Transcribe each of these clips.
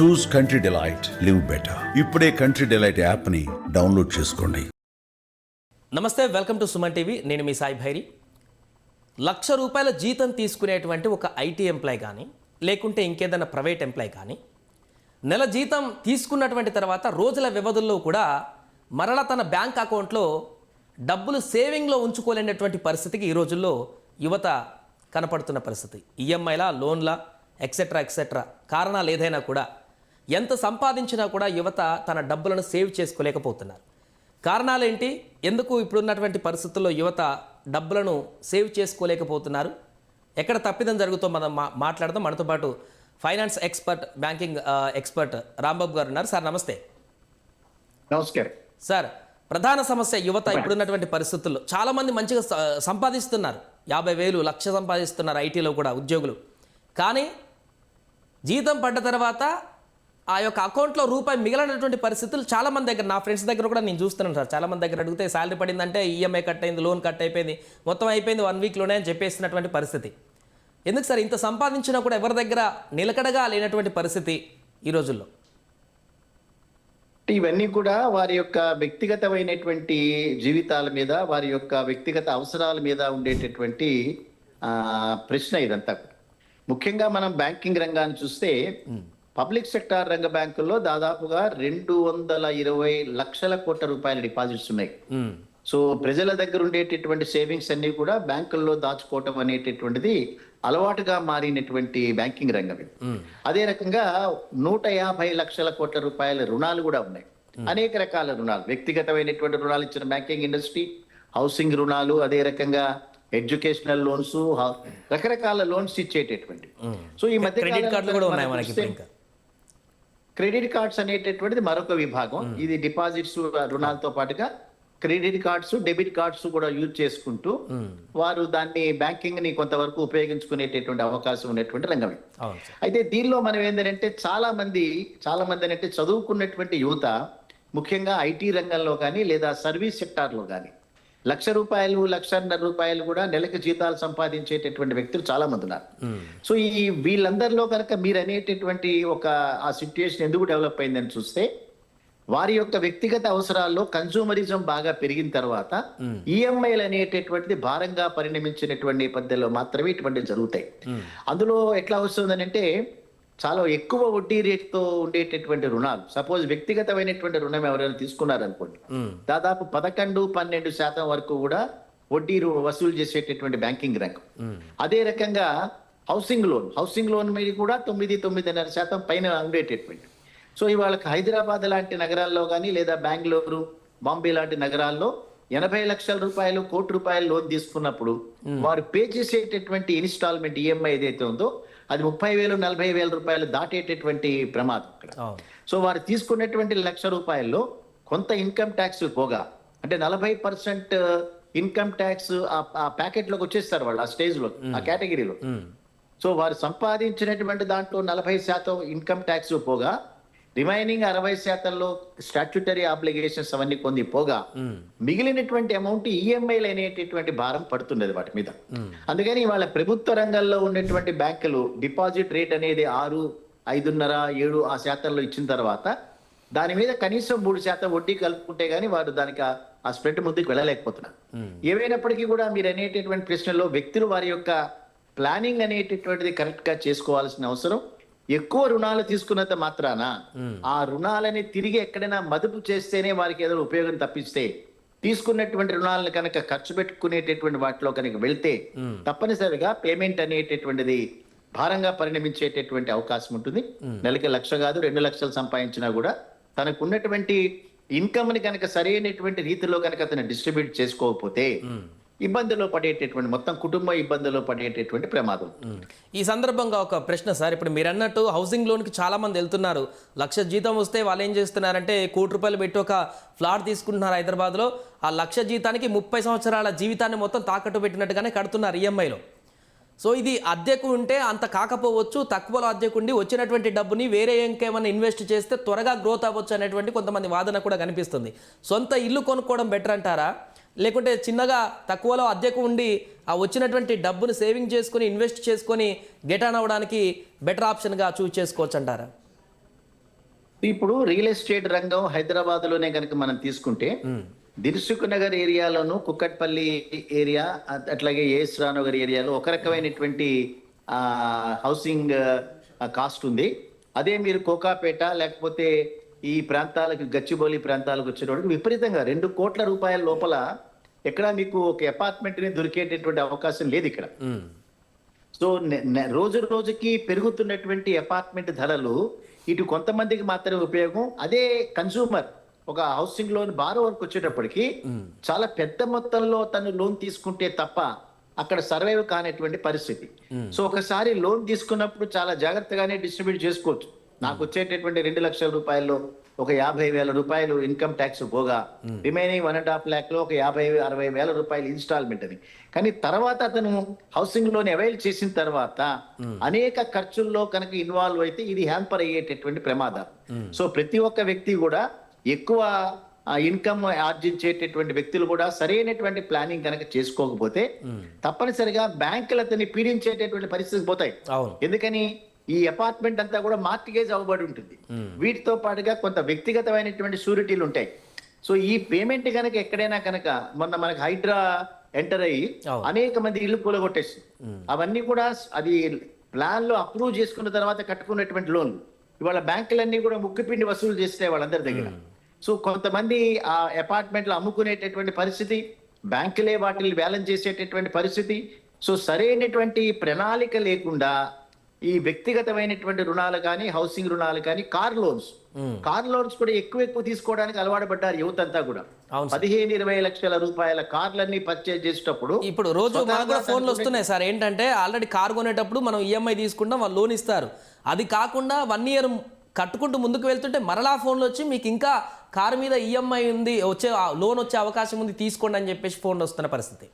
Choose Country Delight live better ఇప్పుడే country delight యాప్ని download చేసుకోండి. నమస్తే వెల్కమ్ టు సుమన్ టీవీ నేను మీ సాయి భైరి. లక్ష రూపాయల జీతం తీసుకునేటువంటి ఒక ఐటీ ఎంప్లాయ్ కానీ లేకుంటే ఇంకేదైనా ప్రైవేట్ ఎంప్లాయ్ కానీ నెల జీతం తీసుకున్నటువంటి తర్వాత రోజుల వ్యవధుల్లో కూడా మరలా తన బ్యాంక్ అకౌంట్లో డబ్బులు సేవింగ్లో ఉంచుకోలేనటువంటి పరిస్థితికి ఈ రోజుల్లో యువత కనపడుతున్న పరిస్థితి. ఈఎంఐలా లోన్లా ఎక్సెట్రా ఎక్సెట్రా కారణాలు ఏదైనా కూడా ఎంత సంపాదించినా కూడా యువత తన డబ్బులను సేవ్ చేసుకోలేకపోతున్నారు. కారణాలేంటి? ఎందుకు ఇప్పుడున్నటువంటి పరిస్థితుల్లో యువత డబ్బులను సేవ్ చేసుకోలేకపోతున్నారు? ఎక్కడ తప్పిదం జరుగుతో మనం మా మాట్లాడదాం. మనతో పాటు finance expert banking expert Rambabu గారు ఉన్నారు. సార్ నమస్తే. నమస్కారం. సార్ ప్రధాన సమస్య యువత ఇప్పుడున్నటువంటి పరిస్థితుల్లో చాలామంది మంచిగా సంపాదిస్తున్నారు. యాభై వేలు లక్ష సంపాదిస్తున్నారు ఐటీలో కూడా ఉద్యోగులు. కానీ జీతం పడ్డ తర్వాత ఆ యొక్క అకౌంట్లో రూపాయి మిగిలినటువంటి పరిస్థితులు చాలా మంది దగ్గర నా ఫ్రెండ్స్ దగ్గర కూడా నేను చూస్తున్నాను సార్. చాలా మంది దగ్గర అడిగితే శాలరీ పడిందంటే ఈఎంఐ కట్ అయింది లోన్ కట్ అయిపోయింది మొత్తం అయిపోయింది వన్ వీక్లోనే అని చెప్పేసినటువంటి పరిస్థితి. ఎందుకు సార్ ఇంత సంపాదించినా కూడా ఎవరి దగ్గర నిలకడగా లేనటువంటి పరిస్థితి ఈ రోజుల్లో? ఇవన్నీ కూడా వారి యొక్క వ్యక్తిగతమైనటువంటి జీవితాల మీద వారి యొక్క వ్యక్తిగత అవసరాల మీద ఉండేటటువంటి ప్రశ్న ఇదంతా. ముఖ్యంగా మనం బ్యాంకింగ్ రంగాన్ని చూస్తే పబ్లిక్ సెక్టార్ రంగ బ్యాంకుల్లో దాదాపుగా రెండు వందల ఇరవై లక్షల కోట్ల రూపాయల డిపాజిట్స్ ఉన్నాయి. సో ప్రజల దగ్గర ఉండేటటువంటి సేవింగ్స్ అన్ని కూడా బ్యాంకుల్లో దాచుకోవటం అనేటటువంటిది అలవాటుగా మారినటువంటి బ్యాంకింగ్ రంగం ఇది. అదే రకంగా నూట యాభై లక్షల కోట్ల రూపాయల రుణాలు కూడా ఉన్నాయి. అనేక రకాల రుణాలు వ్యక్తిగతమైనటువంటి రుణాలు ఇచ్చిన బ్యాంకింగ్ ఇండస్ట్రీ హౌసింగ్ రుణాలు అదే రకంగా ఎడ్యుకేషనల్ లోన్స్ రకరకాల లోన్స్ ఇచ్చేటటువంటి సో ఈ మధ్య క్రెడిట్ కార్డులు కూడా ఉన్నాయి మనం మనకి క్రెడిట్ కార్డ్స్ అనేటటువంటిది మరొక విభాగం. ఇది డిపాజిట్స్ రుణాలతో పాటుగా క్రెడిట్ కార్డ్స్ డెబిట్ కార్డ్స్ కూడా యూజ్ చేసుకుంటూ వారు దాన్ని బ్యాంకింగ్ని కొంతవరకు ఉపయోగించుకునేటటువంటి అవకాశం ఉన్నటువంటి రంగం అయితే దీనిలో మనం ఏంటంటే చాలా మంది చాలా మంది అంటే చదువుకున్నటువంటి యువత ముఖ్యంగా ఐటీ రంగంలో కానీ లేదా సర్వీస్ సెక్టార్లో కానీ లక్ష రూపాయలు లక్షన్నర రూపాయలు కూడా నెలకు జీతాలు సంపాదించేటటువంటి వ్యక్తులు చాలా మంది ఉన్నారు సో ఈ వీళ్ళందరిలో కనుక మీరు అనేటటువంటి ఒక ఆ సిచ్యుయేషన్ ఎందుకు డెవలప్ అయిందని చూస్తే వారి యొక్క వ్యక్తిగత అవసరాల్లో కన్సూమరిజం బాగా పెరిగిన తర్వాత ఈఎంఐలు అనేటటువంటిది భారంగా పరిణమించినటువంటి నేపథ్యంలో మాత్రమే ఇటువంటివి జరుగుతాయి. అందులో ఎట్లా వస్తుందని అంటే చాలా ఎక్కువ వడ్డీ రేటుతో ఉండేటటువంటి రుణాలు సపోజ్ వ్యక్తిగతమైనటువంటి రుణం ఎవరైనా తీసుకున్నారనుకోండి. దాదాపు పదకొండు పన్నెండు శాతం వరకు కూడా వడ్డీ వసూలు చేసేటటువంటి బ్యాంకింగ్ రంగం. అదే రకంగా హౌసింగ్ లోన్ హౌసింగ్ లోన్ మీద కూడా తొమ్మిది తొమ్మిదిన్నర శాతం పైన ఉండేటటువంటి. సో ఇవాళ హైదరాబాద్ లాంటి నగరాల్లో కానీ లేదా బెంగళూరు బాంబే లాంటి నగరాల్లో ఎనభై లక్షల రూపాయలు కోటి రూపాయలు లోన్ తీసుకున్నప్పుడు వారు పే చేసేటటువంటి ఇన్స్టాల్మెంట్ ఈఎంఐ ఏదైతే ఉందో అది ముప్పై వేలు నలభై వేల రూపాయలు దాటేటటువంటి ప్రమాదం అవును. సో వారు తీసుకున్నటువంటి లక్ష రూపాయల్లో కొంత ఇన్కమ్ ట్యాక్స్ పోగా అంటే నలభై పర్సెంట్ ఇన్కమ్ ట్యాక్స్ ఆ ప్యాకెట్లోకి వచ్చేస్తారు వాళ్ళు ఆ స్టేజ్లో ఆ కేటగిరీలో. సో వారు సంపాదించినటువంటి దాంట్లో నలభై శాతం ఇన్కమ్ ట్యాక్స్ పోగా రిమైనింగ్ అరవై శాతంలో స్టాట్యుటరీ ఆబ్లిగేషన్స్ అవన్నీ కొన్ని పోగా మిగిలినటువంటి అమౌంట్ ఈఎంఐలు అనేటటువంటి భారం పడుతున్నది వాటి మీద. అందుకని వాళ్ళ ప్రభుత్వ రంగంలో ఉన్నటువంటి బ్యాంకులు డిపాజిట్ రేట్ అనేది ఆరు ఐదున్నర ఏడు ఆ శాతంలో ఇచ్చిన తర్వాత దాని మీద కనీసం మూడు శాతం వడ్డీ కలుపుకుంటే గానీ వారు దానికి ఆ- స్ప్రెడ్ ముందుకు వెళ్ళలేకపోతున్నారు. ఏమైనప్పటికీ కూడా మీరు అనేటటువంటి ప్రశ్నలో వ్యక్తులు వారి యొక్క ప్లానింగ్ అనేటటువంటిది కరెక్ట్గా చేసుకోవాల్సిన అవసరం. ఎక్కువ రుణాలు తీసుకున్నంత మాత్రాన ఆ రుణాలని తిరిగి ఎక్కడైనా మదుపు చేస్తేనే వారికి ఏదో ఉపయోగం తప్పిస్తే తీసుకున్నటువంటి రుణాలను కనుక ఖర్చు పెట్టుకునేటటువంటి వాటిలో కనుక వెళ్తే తప్పనిసరిగా పేమెంట్ అనేటటువంటిది భారంగా పరిణమించేటటువంటి అవకాశం ఉంటుంది. నెలకి లక్ష కాదు రెండు లక్షలు సంపాదించినా కూడా తనకు ఉన్నటువంటి ఇన్కమ్ని కనుక సరైనటువంటి రీతిలో కనుక అతను డిస్ట్రిబ్యూట్ చేసుకోకపోతే ఇబ్బందుల్లో పడేటటువంటి మొత్తం కుటుంబ ఇబ్బందుల్లో పడేటటువంటి ప్రమాదం. ఈ సందర్భంగా ఒక ప్రశ్న సార్ ఇప్పుడు మీరు అన్నట్టు హౌసింగ్ లోన్కి చాలా మంది వెళ్తున్నారు. లక్ష జీతం వస్తే వాళ్ళు ఏం చేస్తున్నారంటే కోటి రూపాయలు పెట్టి ఒక ఫ్లాట్ తీసుకుంటున్నారు హైదరాబాద్లో. ఆ లక్ష జీతానికి ముప్పై సంవత్సరాల జీవితాన్ని మొత్తం తాకట్టు పెట్టినట్టుగానే కడుతున్నారు ఈఎంఐలో. సో ఇది అద్దెకు ఉంటే అంత కాకపోవచ్చు తక్కువలో అద్దెకు ఉండి వచ్చినటువంటి డబ్బుని వేరే ఇంకేమైనా ఇన్వెస్ట్ చేస్తే త్వరగా గ్రోత్ అవ్వచ్చు అనేటువంటి కొంతమంది వాదన కూడా కనిపిస్తుంది. సొంత ఇల్లు కొనుక్కోవడం బెటర్ అంటారా? లేకుంటే చిన్నగా తక్కువలో అద్దెకు ఉండి ఆ వచ్చినటువంటి డబ్బును సేవింగ్ చేసుకొని ఇన్వెస్ట్ చేసుకొని గెట్ ఆన్ అవ్వడానికి బెటర్ ఆప్షన్గా చూస్ చేసుకోవచ్చు అంటారా? ఇప్పుడు రియల్ ఎస్టేట్ రంగం హైదరాబాద్లోనే కనుక మనం తీసుకుంటే దిల్సుఖ్ నగర్ ఏరియాలోను కుక్కట్పల్లి ఏరియా అట్- అట్లాగే ఏఎస్ రానగర్ ఏరియాలో ఒక రకమైనటువంటి హౌసింగ్ కాస్ట్ ఉంది. అదే మీరు కోకాపేట లేకపోతే ఈ ప్రాంతాలకు గచ్చిబౌలి ప్రాంతాలకు వచ్చేటప్పటికి విపరీతంగా రెండు కోట్ల రూపాయల లోపల ఎక్కడ మీకు ఒక అపార్ట్మెంట్ని దొరికేటటువంటి అవకాశం లేదు ఇక్కడ. సో రోజు రోజుకి పెరుగుతున్నటువంటి అపార్ట్మెంట్ ధరలు ఇటు కొంతమందికి మాత్రమే ఉపయోగం. అదే కన్సూమర్ ఒక హౌసింగ్ లోన్ బారోవర్కి వచ్చేటప్పటికి చాలా పెద్ద మొత్తంలో తను లోన్ తీసుకుంటే తప్ప అక్కడ సర్వైవ్ కానటువంటి పరిస్థితి. సో ఒకసారి లోన్ తీసుకున్నప్పుడు చాలా జాగ్రత్తగానే డిస్ట్రిబ్యూట్ చేసుకోవచ్చు. నాకు వచ్చేటటువంటి రెండు లక్షల రూపాయల్లో ఒక యాభై వేల రూపాయలు ఇన్కమ్ ట్యాక్స్ పోగా రిమైనింగ్ వన్ అండ్ హాఫ్ ల్యాక్లో ఒక యాభై అరవై వేల రూపాయలు ఇన్స్టాల్మెంట్ అని కానీ తర్వాత అతను హౌసింగ్ లోన్ అవైల్ చేసిన తర్వాత అనేక ఖర్చుల్లో కనుక ఇన్వాల్వ్ అయితే ఇది హ్యాంపర్ అయ్యేటటువంటి ప్రమాదం. సో ప్రతి ఒక్క వ్యక్తి కూడా ఎక్కువ ఇన్కమ్ ఆర్జించేటటువంటి వ్యక్తులు కూడా సరైనటువంటి ప్లానింగ్ కనుక చేసుకోకపోతే తప్పనిసరిగా బ్యాంకులు అతన్ని పీడించేటటువంటి పరిస్థితి పోతాయి. అవును. ఎందుకని? ఈ అపార్ట్మెంట్ అంతా కూడా మార్టిగేజ్ అవ్వబడి ఉంటుంది. వీటితో పాటుగా కొంత వ్యక్తిగతమైనటువంటి షూరిటీలు ఉంటాయి. సో ఈ పేమెంట్ కనుక ఎక్కడైనా కనుక మొన్న మనకి హైడ్రా ఎంటర్ అయ్యి. అనేక మంది ఇల్లు కూలగొట్టేసి అవన్నీ కూడా అది ప్లాన్లో అప్రూవ్ చేసుకున్న తర్వాత కట్టుకున్నటువంటి లోన్లు ఇవాళ బ్యాంకులన్నీ కూడా ముక్కుపిండి వసూలు చేస్తాయి వాళ్ళందరి దగ్గర. సో కొంతమంది ఆ అపార్ట్మెంట్లో అమ్ముకునేటటువంటి పరిస్థితి బ్యాంకులే వాటిని బ్యాలెన్స్ చేసేటటువంటి పరిస్థితి. సో సరైనటువంటి ప్రణాళిక లేకుండా ఈ వ్యక్తిగతమైనటువంటి రుణాలు కానీ హౌసింగ్ రుణాలు కానీ కార్ లోన్స్ కార్ లోన్స్ కూడా ఎక్కువ ఎక్కువ తీసుకోవడానికి అలవాటు పడ్డారు యువత అంతా కూడా. పదిహేను ఇరవై లక్షల రూపాయల కార్లన్నీ పర్చేజ్ చేసేటప్పుడు ఇప్పుడు రోజు మనకు కూడా స్వతహాగా ఫోన్లు వస్తున్నాయి సార్. ఏంటంటే ఆల్రెడీ కార్ కొనేటప్పుడు మనం ఈఎంఐ తీసుకుంటాం వాళ్ళు లోన్ ఇస్తారు. అది కాకుండా వన్ ఇయర్ కట్టుకుంటూ ముందుకు వెళ్తుంటే మరలా ఫోన్లు వచ్చి మీకు ఇంకా కారు మీద ఈఎంఐ ఉంది వచ్చే లోన్ వచ్చే అవకాశం ఉంది తీసుకోండి అని చెప్పేసి ఫోన్లు వస్తున్న పరిస్థితి.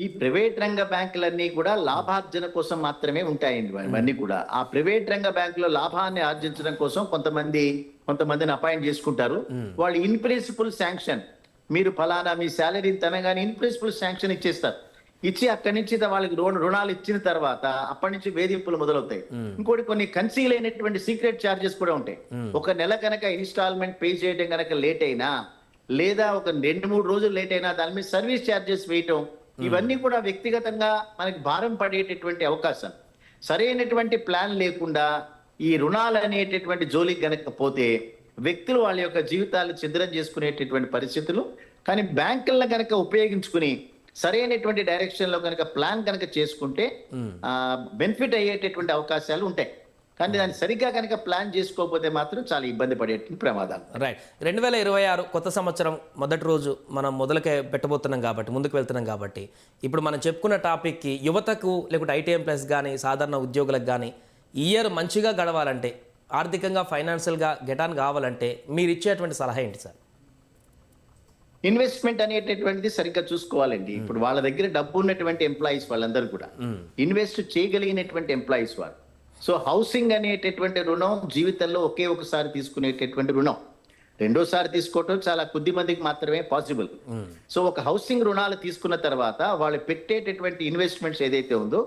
ఈ ప్రైవేట్ రంగ బ్యాంకులన్నీ కూడా లాభార్జన కోసం మాత్రమే ఉంటాయండి ఇవన్నీ కూడా. ఆ ప్రైవేట్ రంగ బ్యాంకులో లాభాన్ని ఆర్జించడం కోసం కొంతమంది కొంతమందిని అపాయింట్ చేసుకుంటారు. వాళ్ళు ఇన్ ప్రిన్సిపల్ శాంక్షన్. మీరు ఫలానా మీ శాలరీ తనగానే ఇన్ ప్రిన్సిపల్ శాంక్షన్ ఇచ్చేస్తారు. ఇచ్చి అక్కడి నుంచి వాళ్ళకి రుణ- రుణాలు ఇచ్చిన తర్వాత అప్పటి నుంచి వేధింపులు మొదలవుతాయి. ఇంకోటి కొన్ని కన్సీల్ అయినటువంటి సీక్రెట్ చార్జెస్ కూడా ఉంటాయి. ఒక నెల కనుక ఇన్స్టాల్మెంట్ పే చేయడం కనుక లేట్ అయినా లేదా ఒక రెండు మూడు రోజులు లేట్ అయినా దాని మీద సర్వీస్ ఛార్జెస్ వేయటం ఇవన్నీ కూడా వ్యక్తిగతంగా మనకి భారం పడేటటువంటి అవకాశం. సరైనటువంటి ప్లాన్ లేకుండా ఈ రుణాలు అనేటటువంటి జోలికి గనక పోతే వ్యక్తులు వాళ్ళ యొక్క జీవితాలు ఛిద్రం చేసుకునేటటువంటి పరిస్థితులు కానీ బ్యాంకులను కనుక ఉపయోగించుకుని సరైనటువంటి డైరెక్షన్లో కనుక ప్లాన్ కనుక చేసుకుంటే బెనిఫిట్ అయ్యేటటువంటి అవకాశాలు ఉంటాయి. కానీ దాన్ని సరిగ్గా కనుక ప్లాన్ చేసుకోకపోతే మాత్రం చాలా ఇబ్బంది పడేటువంటి ప్రమాదాలు. రైట్ రెండు వేల ఇరవై ఆరు కొత్త సంవత్సరం మొదటి రోజు మనం మొదలకే పెట్టబోతున్నాం కాబట్టి ముందుకు వెళ్తున్నాం కాబట్టి ఇప్పుడు మనం చెప్పుకున్న టాపిక్కి యువతకు లేకుంటే ఐటీఎం ప్లస్ కానీ సాధారణ ఉద్యోగులకు కానీ ఇయర్ మంచిగా గడవాలంటే ఆర్థికంగా ఫైనాన్షియల్గా గెటాన్ కావాలంటే మీరు ఇచ్చేటువంటి సలహా ఏంటి సార్? ఇన్వెస్ట్మెంట్ అనేటటువంటిది సరిగ్గా చూసుకోవాలండి. ఇప్పుడు వాళ్ళ దగ్గర డబ్బు ఉన్నటువంటి ఎంప్లాయీస్ వాళ్ళందరూ కూడా. ఇన్వెస్ట్ చేయగలిగినటువంటి ఎంప్లాయీస్ వారు సో హౌసింగ్ అనేటటువంటి రుణం జీవితంలో ఒకే ఒకసారి తీసుకునేటటువంటి రుణం. రెండోసారి తీసుకోవటం చాలా కొద్ది మందికి మాత్రమే పాసిబుల్ సో ఒక హౌసింగ్ రుణాలు తీసుకున్న తర్వాత వాళ్ళు పెట్టేటటువంటి ఇన్వెస్ట్మెంట్స్ ఏదైతే ఉందో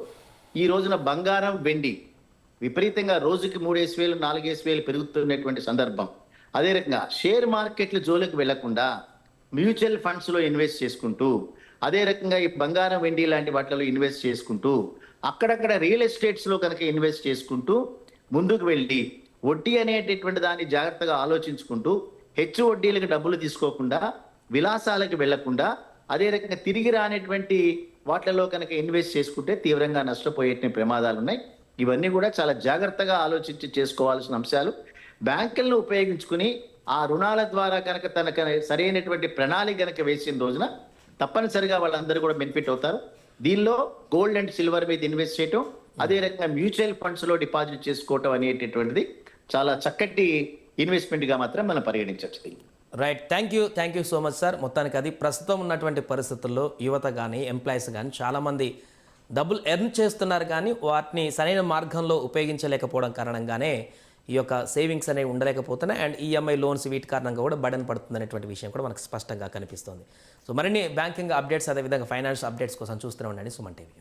ఈ రోజున బంగారం వెండి విపరీతంగా రోజుకి మూడేసి వేలు నాలుగేసి వేలు పెరుగుతున్నటువంటి సందర్భం. అదే రకంగా షేర్ మార్కెట్ల జోలికి వెళ్ళకుండా మ్యూచువల్ ఫండ్స్లో ఇన్వెస్ట్ చేసుకుంటూ అదే రకంగా ఈ బంగారం వెండి లాంటి వాటిలో ఇన్వెస్ట్ చేసుకుంటూ అక్కడక్కడ రియల్ ఎస్టేట్స్లో కనుక ఇన్వెస్ట్ చేసుకుంటూ ముందుకు వెళ్ళి వడ్డీ అనేటటువంటి దాన్ని జాగ్రత్తగా ఆలోచించుకుంటూ హెచ్చు వడ్డీలకు డబ్బులు తీసుకోకుండా విలాసాలకు వెళ్ళకుండా అదే రకంగా తిరిగి రానటువంటి వాటిలో కనుక ఇన్వెస్ట్ చేసుకుంటే తీవ్రంగా నష్టపోయే ప్రమాదాలు ఉన్నాయి. ఇవన్నీ కూడా చాలా జాగ్రత్తగా ఆలోచించి చేసుకోవాల్సిన అంశాలు. బ్యాంకులను ఉపయోగించుకుని ఆ రుణాల ద్వారా కనుక తనకు సరైనటువంటి ప్రణాళిక కనుక వేసిన రోజున తప్పనిసరిగా వాళ్ళందరూ కూడా బెనిఫిట్ అవుతారు. దీనిలో గోల్డ్ అండ్ సిల్వర్ మీద ఇన్వెస్ట్ చేయటం అదే రకంగా మ్యూచువల్ ఫండ్స్లో డిపాజిట్ చేసుకోవటం అనేటటువంటిది చాలా చక్కటి ఇన్వెస్ట్మెంట్గా మాత్రం మనం పరిగణించవచ్చు right thank you thank you so much sir మొత్తానికి అది ప్రస్తుతం ఉన్నటువంటి పరిస్థితుల్లో యువత కానీ ఎంప్లాయీస్ కానీ చాలామంది డబ్బులు ఎర్న్ చేస్తున్నారు కానీ వాటిని సరైన మార్గంలో ఉపయోగించలేకపోవడం కారణంగానే ఈ యొక్క సేవింగ్స్ అనేవి ఉండలేకపోతున్నాయి. అండ్ ఈఎంఐ లోన్స్ వీటి కారణంగా కూడా బడన్ పడుతుంది అనేటువంటి విషయం కూడా మనకు స్పష్టంగా కనిపిస్తుంది. సో మరిన్ని బ్యాంకింగ్ అప్డేట్స్ అదేవిధంగా ఫైనాన్స్ అప్డేట్స్ కోసం చూస్తూనే ఉండండి. సుమన్ టీవీ.